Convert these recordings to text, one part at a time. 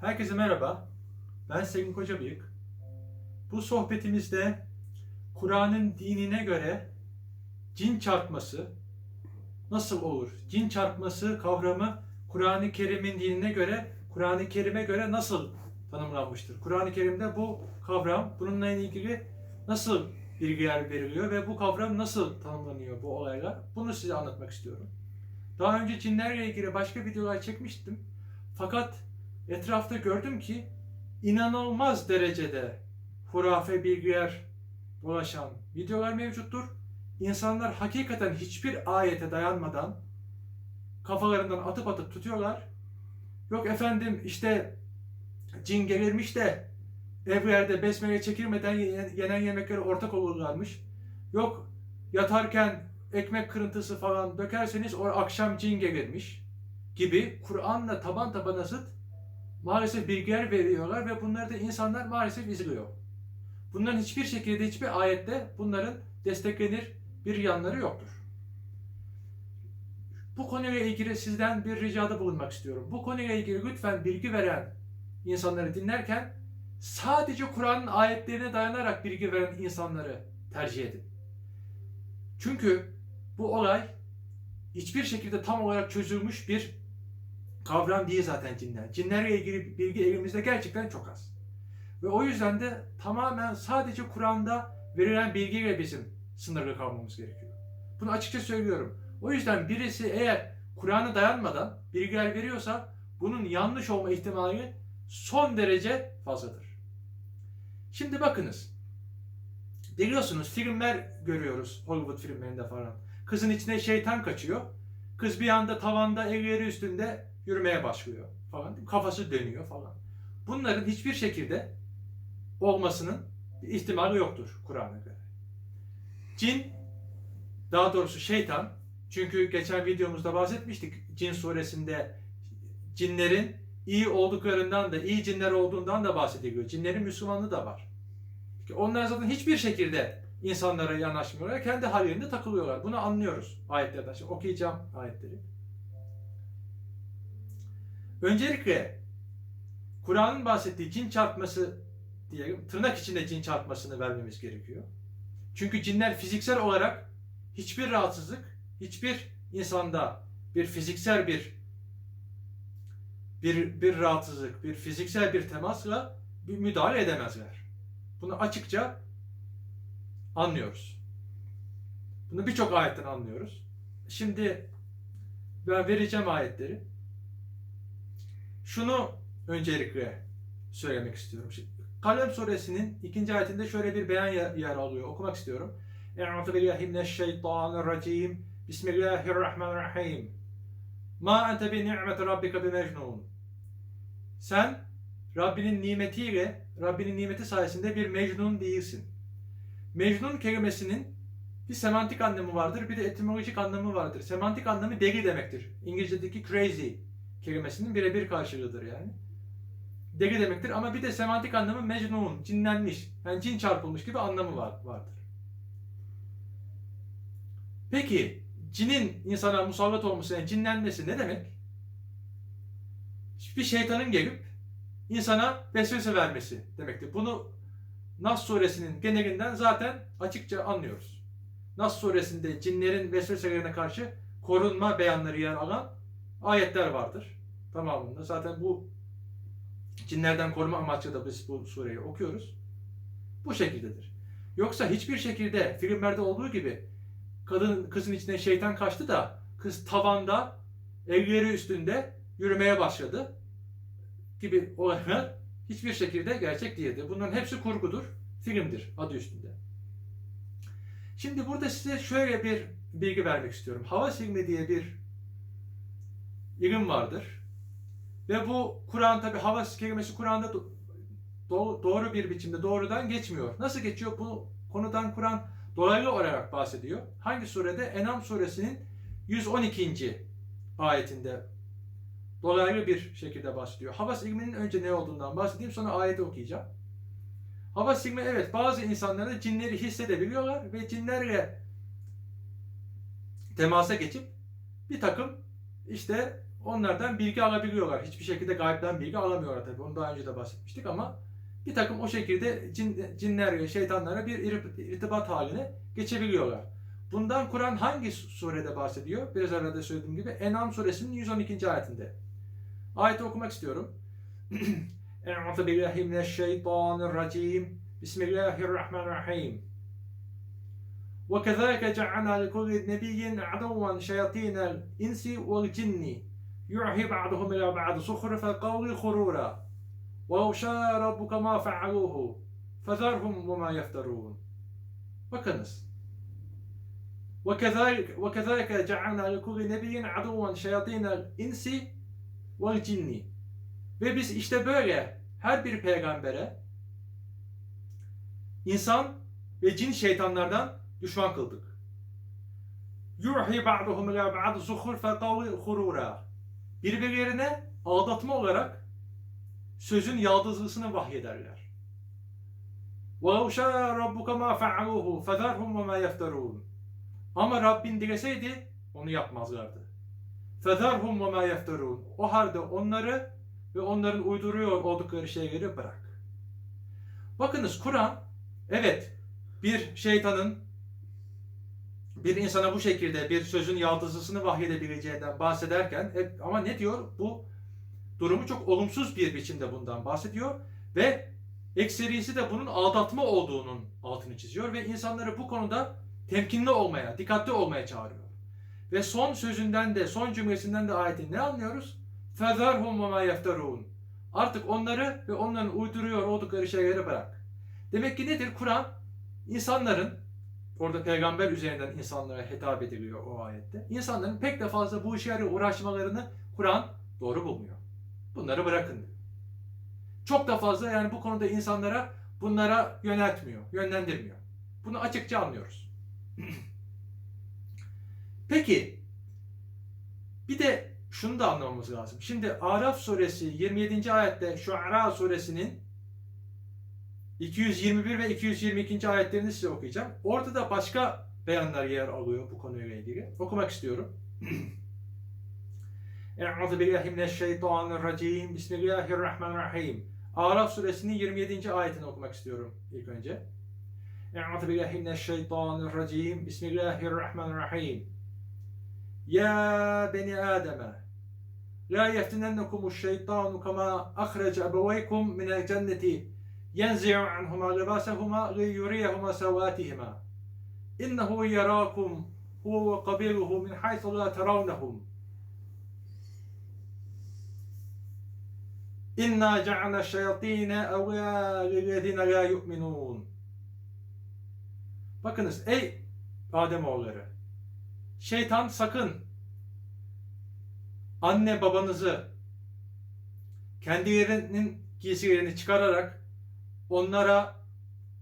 Herkese merhaba. Ben Sevin Kocabıyık. Bu sohbetimizde Kur'an'ın dinine göre cin çarpması nasıl olur? Cin çarpması kavramı Kur'an-ı Kerim'in dinine göre, Kur'an-ı Kerim'e göre nasıl tanımlanmıştır? Kur'an-ı Kerim'de bu kavram, bununla ilgili nasıl bilgiler veriliyor ve bu kavram nasıl tanımlanıyor bu olaylar? Bunu size anlatmak istiyorum. Daha önce cinlerle ilgili başka videolar çekmiştim. Fakat etrafta gördüm ki inanılmaz derecede hurafe bilgiler dolaşan videolar mevcuttur. İnsanlar hakikaten hiçbir ayete dayanmadan kafalarından atıp atıp tutuyorlar. Yok efendim işte cin gelirmiş de evlerde besmele çekilmeden yenen yemeklere ortak olurlarmış. Yok yatarken ekmek kırıntısı falan dökerseniz o akşam cin gelirmiş gibi Kur'an'la taban tabana zıt maalesef bilgiler veriyorlar ve bunları da insanlar maalesef izliyor. Bunların hiçbir şekilde hiçbir ayette bunların desteklenir bir yanları yoktur. Bu konuyla ilgili sizden bir ricada bulunmak istiyorum. Bu konuyla ilgili lütfen bilgi veren insanları dinlerken sadece Kur'an'ın ayetlerine dayanarak bilgi veren insanları tercih edin. Çünkü bu olay hiçbir şekilde tam olarak çözülmüş bir kavram değil zaten cinler. Cinlerle ilgili bilgi elimizde gerçekten çok az. Ve o yüzden de tamamen sadece Kur'an'da verilen bilgiyle bizim sınırlı kalmamız gerekiyor. Bunu açıkça söylüyorum. O yüzden birisi eğer Kur'an'a dayanmadan bilgiler veriyorsa bunun yanlış olma ihtimali son derece fazladır. Şimdi bakınız. Biliyorsunuz filmler görüyoruz Hollywood filmlerinde falan. Kızın içine şeytan kaçıyor. Kız bir anda tavanda elleri üstünde yürümeye başlıyor falan. Kafası dönüyor falan. Bunların hiçbir şekilde olmasının ihtimali yoktur Kur'an'a göre. Cin, daha doğrusu şeytan, çünkü geçen videomuzda bahsetmiştik Cin suresinde cinlerin iyi olduklarından da, iyi cinler olduğundan da bahsediliyor. Cinlerin Müslümanlığı da var. Onlar zaten hiçbir şekilde insanlara yanaşmıyorlar. Kendi hallerinde takılıyorlar. Bunu anlıyoruz ayetlerden. Şimdi okuyacağım ayetleri. Öncelikle Kur'an'ın bahsettiği cin çarpması diyelim, tırnak içinde cin çarpmasını vermemiz gerekiyor. Çünkü cinler fiziksel olarak hiçbir rahatsızlık, hiçbir insanda bir fiziksel bir bir, bir rahatsızlık, bir fiziksel bir temasla bir müdahale edemezler. Bunu açıkça anlıyoruz. Bunu birçok ayetten anlıyoruz. Şimdi ben vereceğim ayetleri. Şunu öncelikle söylemek istiyorum. Kalem suresinin ikinci ayetinde şöyle bir beyan yer, yer alıyor. Okumak istiyorum. Eûzu billahi mineşşeytanirracim. Bismillahirrahmanirrahim. Ma ente bi ni'meti rabbike bi mecnun. Sen Rabbinin nimetiyle, Rabbinin nimeti sayesinde bir mecnun değilsin. Mecnun kelimesinin bir semantik anlamı vardır, bir de etimolojik anlamı vardır. Semantik anlamı deli demektir. İngilizce'deki crazy kelimesinin birebir karşılığıdır yani. Deli demektir ama bir de semantik anlamı mecnun, cinlenmiş, yani cin çarpılmış gibi anlamı var, vardır. Peki, cinin insana musallat olması, yani cinlenmesi ne demek? Bir şeytanın gelip insana vesvese vermesi demektir. Bunu Nas suresinin genelinden zaten açıkça anlıyoruz. Nas suresinde cinlerin vesveselerine karşı korunma beyanları yer alan ayetler vardır. Tamamında zaten bu cinlerden koruma amaçlı da biz bu sureyi okuyoruz. Bu şekildedir. Yoksa hiçbir şekilde filmlerde olduğu gibi kadın kızın içine şeytan kaçtı da kız tavanda elleri üstünde yürümeye başladı gibi olaylar hiçbir şekilde gerçek değildir. Bunların hepsi kurgudur, filmdir adı üstünde. Şimdi burada size şöyle bir bilgi vermek istiyorum. Hava silmi diye bir ilim vardır. Ve bu Kur'an tabi hava kelimesi Kur'an'da do- doğru bir biçimde doğrudan geçmiyor. Nasıl geçiyor? Bu konudan Kur'an dolaylı olarak bahsediyor. Hangi surede? Enam suresinin 112. ayetinde dolaylı bir şekilde bahsediyor. Havas ilminin önce ne olduğundan bahsedeyim sonra ayeti okuyacağım. Havas ilmi evet bazı insanlar cinleri hissedebiliyorlar ve cinlerle temasa geçip bir takım işte onlardan bilgi alabiliyorlar. Hiçbir şekilde gaybden bilgi alamıyorlar tabii. Onu daha önce de bahsetmiştik ama bir takım o şekilde cin, cinler ve şeytanlara bir irip- irtibat haline geçebiliyorlar. Bundan Kur'an hangi surede bahsediyor? Biraz evvel de söylediğim gibi En'am suresinin 112. ayetinde. Ayeti okumak istiyorum. Euzu billahi mineşşeytanirracim. Bismillahirrahmanirrahim. وكذلك جعلنا لكل نبي عدوا شياطين الإنس والجن يوحي بعضهم إلى بعض زخرف القول غرورا ولو شاء ربك ما فعلوه فذرهم وما يفترون Bakınız. وكذلك وكذلك جعلنا لكل نبي عدوا شياطين الإنس والجن Ve biz işte böyle her bir peygambere insan ve cin şeytanlardan düşman kıldık. Yuhi ba'duhum ila ba'd zuhurfa kavli hurura. Birbirlerine aldatma olarak sözün yaldızlısını vahyederler. وَلَوْ شَاءَ رَبُّكَ مَا فَعَلُوهُ فَذَرْهُمْ وَمَا يَفْتَرُونَ Ama Rabbin dileseydi onu yapmazlardı. فَذَرْهُمْ وَمَا يَفْتَرُونَ O halde onları ve onların uyduruyor oldukları şeyleri bırak. Bakınız Kur'an evet bir şeytanın bir insana bu şekilde bir sözün yaldızlısını vahyedebileceğinden bahsederken hep, ama ne diyor? Bu durumu çok olumsuz bir biçimde bundan bahsediyor ve ekserisi de bunun aldatma olduğunun altını çiziyor ve insanları bu konuda temkinli olmaya, dikkatli olmaya çağırıyor. Ve son sözünden de, son cümlesinden de ayetin ne anlıyoruz? فَذَرْهُمْ وَمَا يَفْتَرُونَ Artık onları ve onların uyduruyor oldukları şeyleri bırak. Demek ki nedir? Kur'an insanların orada peygamber üzerinden insanlara hitap ediliyor o ayette. İnsanların pek de fazla bu işlerle uğraşmalarını Kur'an doğru bulmuyor. Bunları bırakın. Çok da fazla yani bu konuda insanlara bunlara yöneltmiyor, yönlendirmiyor. Bunu açıkça anlıyoruz. Peki bir de şunu da anlamamız lazım. Şimdi Araf suresi 27. ayette Şuara suresinin 221 ve 222. ayetlerini size okuyacağım. Orada da başka beyanlar yer alıyor bu konuyla ilgili. Okumak istiyorum. Euzu billahi mineşşeytanirracim. Bismillahirrahmanirrahim. Araf suresinin 27. ayetini okumak istiyorum ilk önce. Euzu billahi mineşşeytanirracim. Bismillahirrahmanirrahim. Ya beni Adem'e La yeftinennekumu şeytanu kema ahrece ebeveykum minel cenneti ينزع عنهما لباسهما ليريهما سواتهما إنه يراكم هو وقبيله من حيث لا ترونهم إنا جعلنا الشياطين أولياء للذين لا يؤمنون Bakınız ey Ademoğulları şeytan sakın anne babanızı kendilerinin giysilerini çıkararak onlara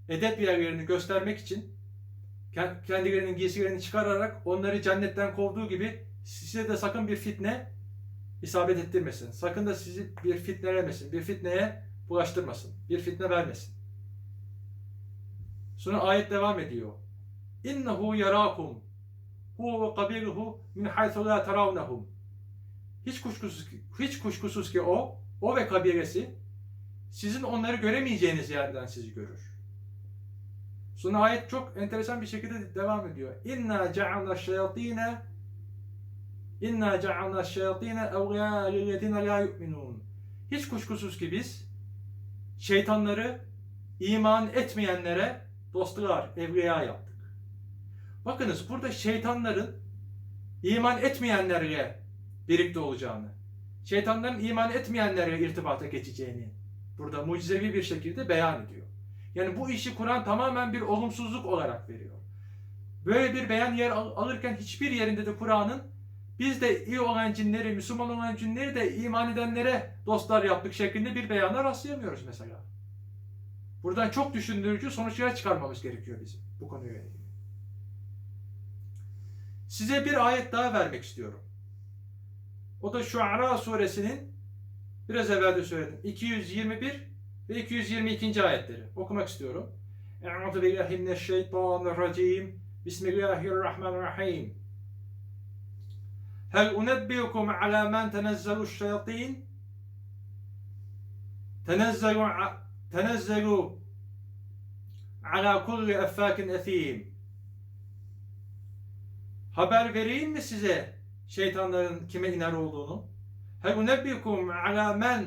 edep yerlerini göstermek için kendilerinin giysilerini çıkararak onları cennetten kovduğu gibi size de sakın bir fitne isabet ettirmesin. Sakın da sizi bir fitnelemesin. Bir fitneye bulaştırmasın. Bir fitne vermesin. Sonra ayet devam ediyor. İnnehu yarakum hu ve kabiluhu min haythu la terawnahum. Hiç kuşkusuz ki, hiç kuşkusuz ki o, o ve kabilesi sizin onları göremeyeceğiniz yerden sizi görür. Sonra ayet çok enteresan bir şekilde devam ediyor. İnna cealna şeyatine İnna cealna şeyatine evliya lillezine la yu'minun. Hiç kuşkusuz ki biz şeytanları iman etmeyenlere dostlar, evliya yaptık. Bakınız burada şeytanların iman etmeyenlerle birlikte olacağını, şeytanların iman etmeyenlerle irtibata geçeceğini burada mucizevi bir şekilde beyan ediyor. Yani bu işi Kur'an tamamen bir olumsuzluk olarak veriyor. Böyle bir beyan yer alırken hiçbir yerinde de Kur'an'ın biz de iyi olan cinleri, Müslüman olan cinleri de iman edenlere dostlar yaptık şeklinde bir beyana rastlayamıyoruz mesela. Buradan çok düşündürücü sonuçlar çıkarmamız gerekiyor bizim bu konuyla ilgili. Size bir ayet daha vermek istiyorum. O da Şuara suresinin biraz evvel de söyledim. 221 ve 222. ayetleri okumak istiyorum. Euzu billahi mineşşeytanirracim. Bismillahirrahmanirrahim. Hel unebbiukum ala men tenezzelu şeyatin tenezzelu a- tenezzelu ala kulli effakin ethim Haber vereyim mi size şeytanların kime iner olduğunu? Hel unebbiukum ala men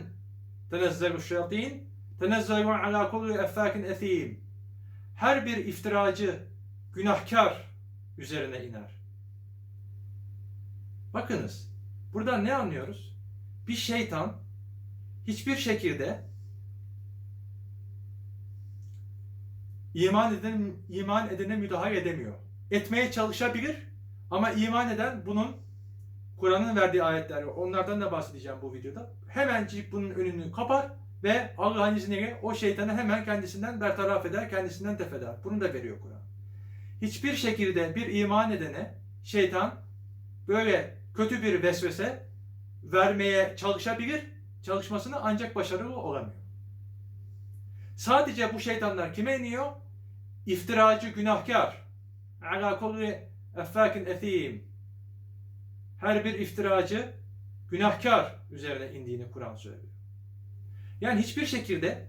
tenezzelu şeyatin tenezzelu ala kulli effakin ethim Her bir iftiracı, günahkar üzerine iner. Bakınız, burada ne anlıyoruz? Bir şeytan hiçbir şekilde iman eden iman edene müdahale edemiyor. Etmeye çalışabilir ama iman eden bunun Kur'an'ın verdiği ayetler var. Onlardan da bahsedeceğim bu videoda. Hemencik bunun önünü kapar ve Allah'ın izniyle o şeytanı hemen kendisinden bertaraf eder, kendisinden def eder. Bunu da veriyor Kur'an. Hiçbir şekilde bir iman edene şeytan böyle kötü bir vesvese vermeye çalışabilir, çalışmasını ancak başarılı olamıyor. Sadece bu şeytanlar kime iniyor? İftiracı, günahkar. Ala kulli effakin ethim. Her bir iftiracı, günahkar üzerine indiğini Kur'an söylüyor. Yani hiçbir şekilde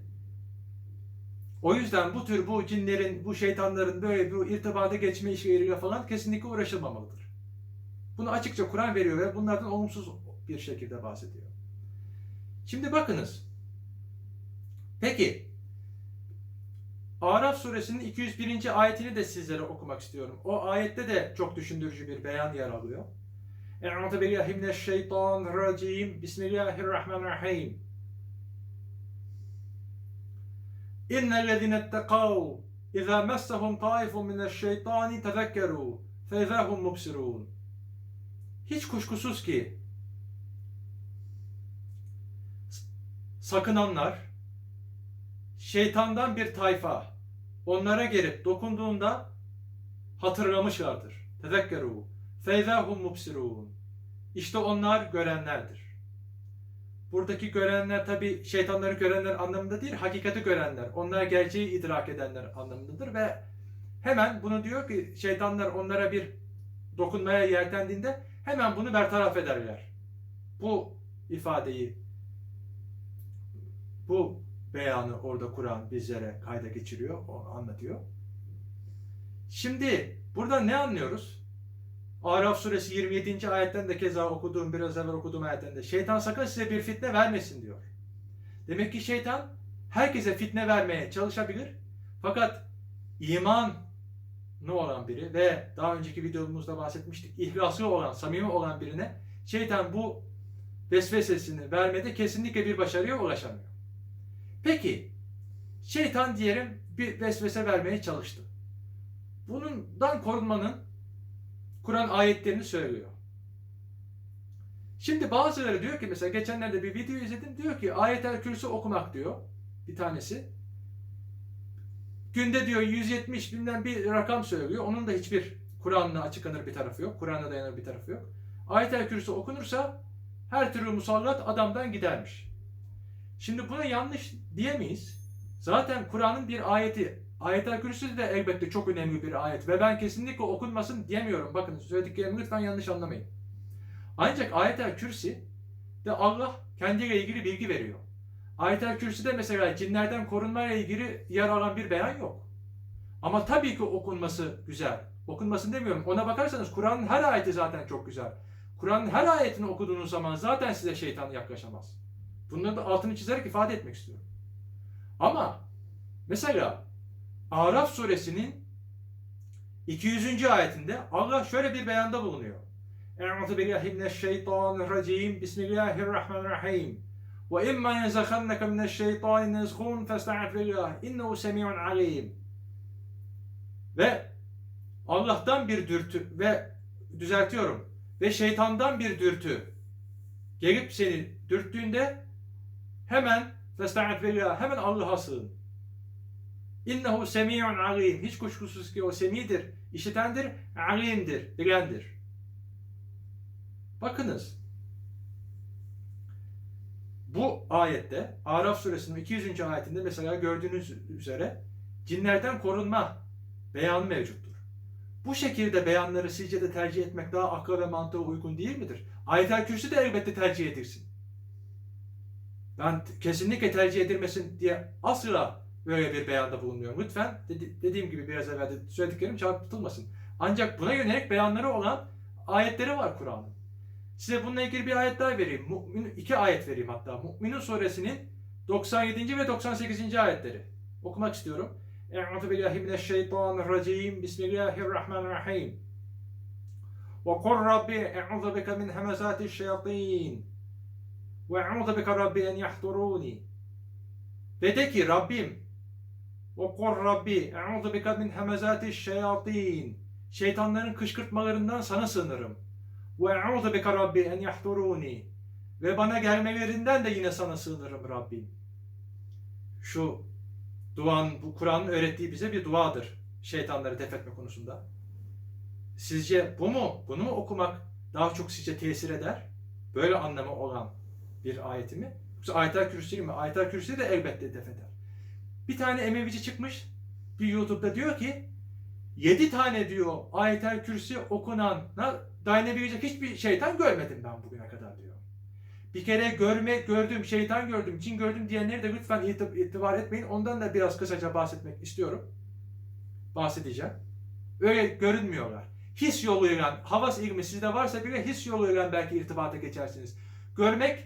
o yüzden bu tür bu cinlerin, bu şeytanların böyle bir irtibata geçme işleriyle falan kesinlikle uğraşılmamalıdır. Bunu açıkça Kur'an veriyor ve bunlardan olumsuz bir şekilde bahsediyor. Şimdi bakınız. Peki Araf suresinin 201. ayetini de sizlere okumak istiyorum. O ayette de çok düşündürücü bir beyan yer alıyor. Eûzu billahi mineşşeytanirracim. Bismillahirrahmanirrahim. İnnellezîne etteqav İzâ messehum taifun mineşşeytani tezekkerû feizâhum mubsirûn. Hiç kuşkusuz ki sakınanlar şeytandan bir tayfa onlara gelip dokunduğunda hatırlamışlardır. Tezekkeru feyzahum mubsirun. İşte onlar görenlerdir. Buradaki görenler tabi şeytanları görenler anlamında değil, hakikati görenler. Onlar gerçeği idrak edenler anlamındadır ve hemen bunu diyor ki şeytanlar onlara bir dokunmaya yeltendiğinde hemen bunu bertaraf ederler. Bu ifadeyi bu beyanı orada Kur'an bizlere kayda geçiriyor, anlatıyor. Şimdi burada ne anlıyoruz? Araf suresi 27. ayetten de keza okuduğum, biraz evvel okuduğum ayetten de şeytan sakın size bir fitne vermesin diyor. Demek ki şeytan herkese fitne vermeye çalışabilir. Fakat iman ne olan biri ve daha önceki videomuzda bahsetmiştik ihlaslı olan, samimi olan birine şeytan bu vesvesesini vermede kesinlikle bir başarıya ulaşamıyor. Peki şeytan diyelim bir vesvese vermeye çalıştı. Bundan korunmanın Kur'an ayetlerini söylüyor. Şimdi bazıları diyor ki mesela geçenlerde bir video izledim diyor ki ayetel kürsü okumak diyor bir tanesi. Günde diyor 170 binden bir rakam söylüyor. Onun da hiçbir Kur'an'la açıklanır bir tarafı yok. Kur'an'la dayanır bir tarafı yok. Ayetel kürsü okunursa her türlü musallat adamdan gidermiş. Şimdi buna yanlış diyemeyiz. Zaten Kur'an'ın bir ayeti. Ayetel Kürsü de elbette çok önemli bir ayet. Ve ben kesinlikle okunmasın diyemiyorum. Bakın söylediklerimi lütfen yanlış anlamayın. Ancak Ayetel Kürsi de Allah kendiyle ilgili bilgi veriyor. Ayetel Kürsi'de mesela cinlerden korunmayla ilgili yer alan bir beyan yok. Ama tabii ki okunması güzel. Okunmasın demiyorum. Ona bakarsanız Kur'an'ın her ayeti zaten çok güzel. Kur'an'ın her ayetini okuduğunuz zaman zaten size şeytan yaklaşamaz. Bunları da altını çizerek ifade etmek istiyorum. Ama mesela Araf suresinin 200. ayetinde Allah şöyle bir beyanda bulunuyor. Eûzu billahi mineşşeytanirracim. Bismillahirrahmanirrahim. Ve imma yenzakannaka mineşşeytani nezghun festa'id billah. İnnehu semi'un alim. Ve Allah'tan bir dürtü ve düzeltiyorum. Ve şeytandan bir dürtü gelip seni dürttüğünde hemen festa'id billah. Hemen Allah'a sığın. İnnehu semi'un alim. Hiç kuşkusuz ki o semidir, işitendir, alimdir, bilendir. Bakınız. Bu ayette Araf suresinin 200. ayetinde mesela gördüğünüz üzere cinlerden korunma beyanı mevcuttur. Bu şekilde beyanları sizce de tercih etmek daha akla ve mantığa uygun değil midir? Ayet-el Kürsi de elbette tercih edilsin. Ben kesinlikle tercih edilmesin diye asla böyle bir beyanda bulunmuyorum. Lütfen dedi- dediğim gibi biraz evvel de söylediklerim çarpıtılmasın. Ancak buna yönelik beyanları olan ayetleri var Kur'an'ın. Size bununla ilgili bir ayet daha vereyim. Mü'min, iki ayet vereyim hatta. Mü'minun suresinin 97. ve 98. ayetleri. Okumak istiyorum. Eûzu billahi mineşşeytanirracim. Bismillahirrahmanirrahim. Ve kur rabbi eûzu bike min hemezati'ş-şeyatîn. Ve eûzu bike rabbi en yahdurûni. Ve de ki Rabbim ve kur rabbi eûzu bike min hemezati'ş-şeyatîn. Şeytanların kışkırtmalarından sana sığınırım. Ve eûzu bike rabbi en yahdurûni. Ve bana gelmelerinden de yine sana sığınırım Rabbim. Şu duan, bu Kur'an'ın öğrettiği bize bir duadır. Şeytanları def etme konusunda. Sizce bu mu? Bunu mu okumak daha çok sizce tesir eder? Böyle anlamı olan bir ayeti mi? Yoksa Ayet-el Kürsi mi? Ayet-el Kürsi de elbette def eder. Bir tane Emevici çıkmış bir YouTube'da diyor ki 7 tane diyor Ayet-el Kürsi okunana dayanabilecek hiçbir şeytan görmedim ben bugüne kadar diyor. Bir kere görme gördüm, şeytan gördüm, cin gördüm diyenleri de lütfen itib- itibar etmeyin. Ondan da biraz kısaca bahsetmek istiyorum. Bahsedeceğim. Öyle görünmüyorlar. His yoluyla, havas ilmi sizde varsa bile his yoluyla belki irtibata geçersiniz. Görmek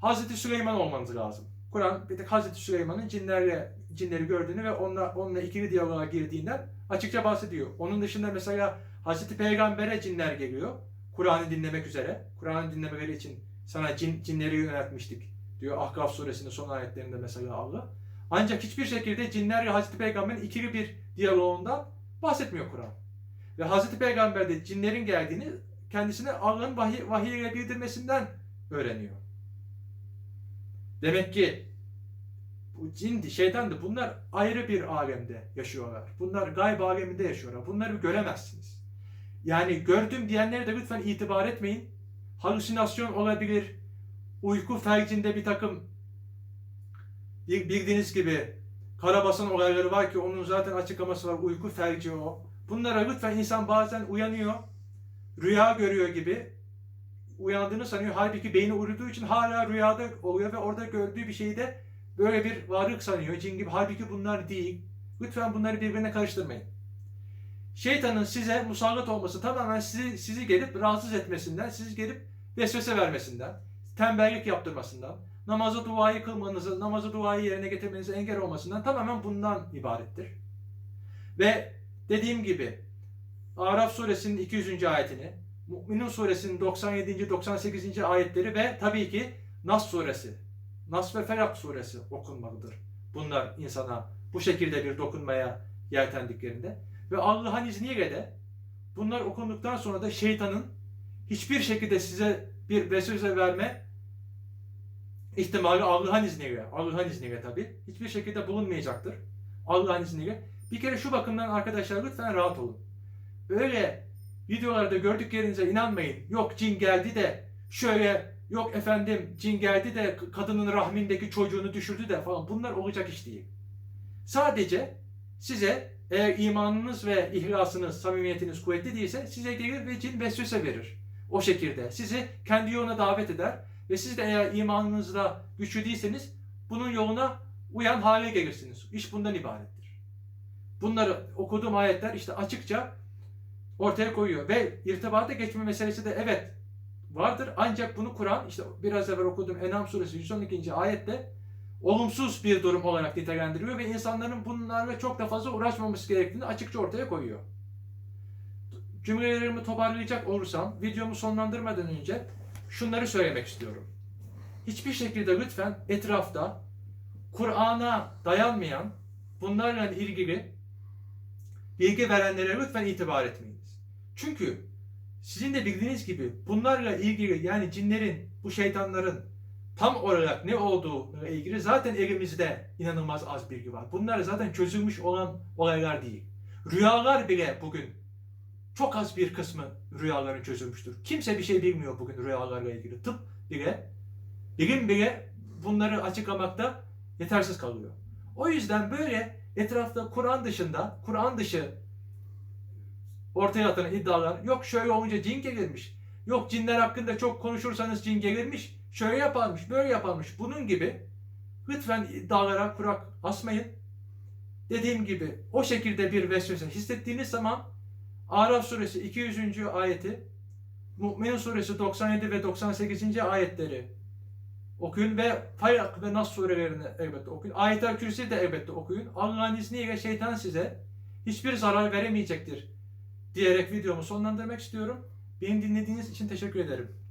Hazreti Süleyman olmanız lazım. Kur'an bir tek Hazreti Süleyman'ın cinlerle cinleri gördüğünü ve onunla, onunla ikili diyaloğa girdiğinden açıkça bahsediyor. Onun dışında mesela Hazreti Peygamber'e cinler geliyor. Kur'an'ı dinlemek üzere. Kur'an'ı dinlemeleri için sana cin, cinleri yöneltmiştik diyor Ahkaf suresinin son ayetlerinde mesela Allah. Ancak hiçbir şekilde cinlerle Hazreti Peygamber'in ikili bir diyaloğundan bahsetmiyor Kur'an. Ve Hazreti Peygamber de cinlerin geldiğini kendisine Allah'ın vahiy, vahiy ile bildirmesinden öğreniyor. Demek ki bu cindi, şeytandı. Bunlar ayrı bir alemde yaşıyorlar. Bunlar gayb aleminde yaşıyorlar. Bunları göremezsiniz. Yani gördüm diyenlere de lütfen itibar etmeyin. Halüsinasyon olabilir. Uyku felcinde bir takım bildiğiniz gibi karabasan olayları var ki onun zaten açıklaması var. Uyku felci o. Bunlara lütfen insan bazen uyanıyor. Rüya görüyor gibi uyandığını sanıyor. Halbuki beyni uyuduğu için hala rüyada oluyor ve orada gördüğü bir şeyi de böyle bir varlık sanıyor. Cin gibi. Halbuki bunlar değil. Lütfen bunları birbirine karıştırmayın. Şeytanın size musallat olması tamamen sizi, sizi gelip rahatsız etmesinden, sizi gelip vesvese vermesinden, tembellik yaptırmasından, namazı duayı kılmanızı, namazı duayı yerine getirmenize engel olmasından tamamen bundan ibarettir. Ve dediğim gibi Araf suresinin 200. ayetini, Mü'minun suresinin 97. 98. ayetleri ve tabii ki Nas suresi, Nas ve Felak suresi okunmalıdır. Bunlar insana bu şekilde bir dokunmaya yeltendiklerinde. Ve Allah'ın izniyle de bunlar okunduktan sonra da şeytanın hiçbir şekilde size bir vesvese verme ihtimali Allah'ın izniyle, Allah'ın izniyle tabii hiçbir şekilde bulunmayacaktır. Allah'ın izniyle. Bir kere şu bakımdan arkadaşlar lütfen rahat olun. Öyle videolarda gördüklerinize inanmayın. Yok cin geldi de şöyle yok efendim cin geldi de kadının rahmindeki çocuğunu düşürdü de falan bunlar olacak iş değil. Sadece size eğer imanınız ve ihlasınız, samimiyetiniz kuvvetli değilse size gelir ve cin vesvese verir. O şekilde sizi kendi yoluna davet eder ve siz de eğer imanınızda güçlü değilseniz bunun yoluna uyan hale gelirsiniz. İş bundan ibarettir. Bunları okuduğum ayetler işte açıkça ortaya koyuyor ve irtibata geçme meselesi de evet vardır ancak bunu Kur'an işte biraz evvel okuduğum Enam suresi 112. ayette olumsuz bir durum olarak nitelendiriyor ve insanların bunlarla çok da fazla uğraşmaması gerektiğini açıkça ortaya koyuyor. Cümlelerimi toparlayacak olursam videomu sonlandırmadan önce şunları söylemek istiyorum. Hiçbir şekilde lütfen etrafta Kur'an'a dayanmayan bunlarla ilgili bilgi verenlere lütfen itibar etmeyiniz. Çünkü sizin de bildiğiniz gibi bunlarla ilgili yani cinlerin, bu şeytanların tam olarak ne olduğu ilgili zaten elimizde inanılmaz az bilgi var. Bunlar zaten çözülmüş olan olaylar değil. Rüyalar bile bugün çok az bir kısmı rüyaların çözülmüştür. Kimse bir şey bilmiyor bugün rüyalarla ilgili. Tıp bile, bilim bile bunları açıklamakta yetersiz kalıyor. O yüzden böyle etrafta Kur'an dışında, Kur'an dışı ortaya atılan iddialar yok şöyle olunca cin gelirmiş. Yok cinler hakkında çok konuşursanız cin gelirmiş. Şöyle yaparmış, böyle yaparmış. Bunun gibi lütfen iddialara kurak asmayın. Dediğim gibi o şekilde bir vesvese hissettiğiniz zaman Araf suresi 200. ayeti, Mü'minin suresi 97 ve 98. ayetleri okuyun ve Falak ve Nas surelerini elbette okuyun. Ayet-el Kürsi de elbette okuyun. Allah'ın izniyle şeytan size hiçbir zarar veremeyecektir diyerek videomu sonlandırmak istiyorum. Beni dinlediğiniz için teşekkür ederim.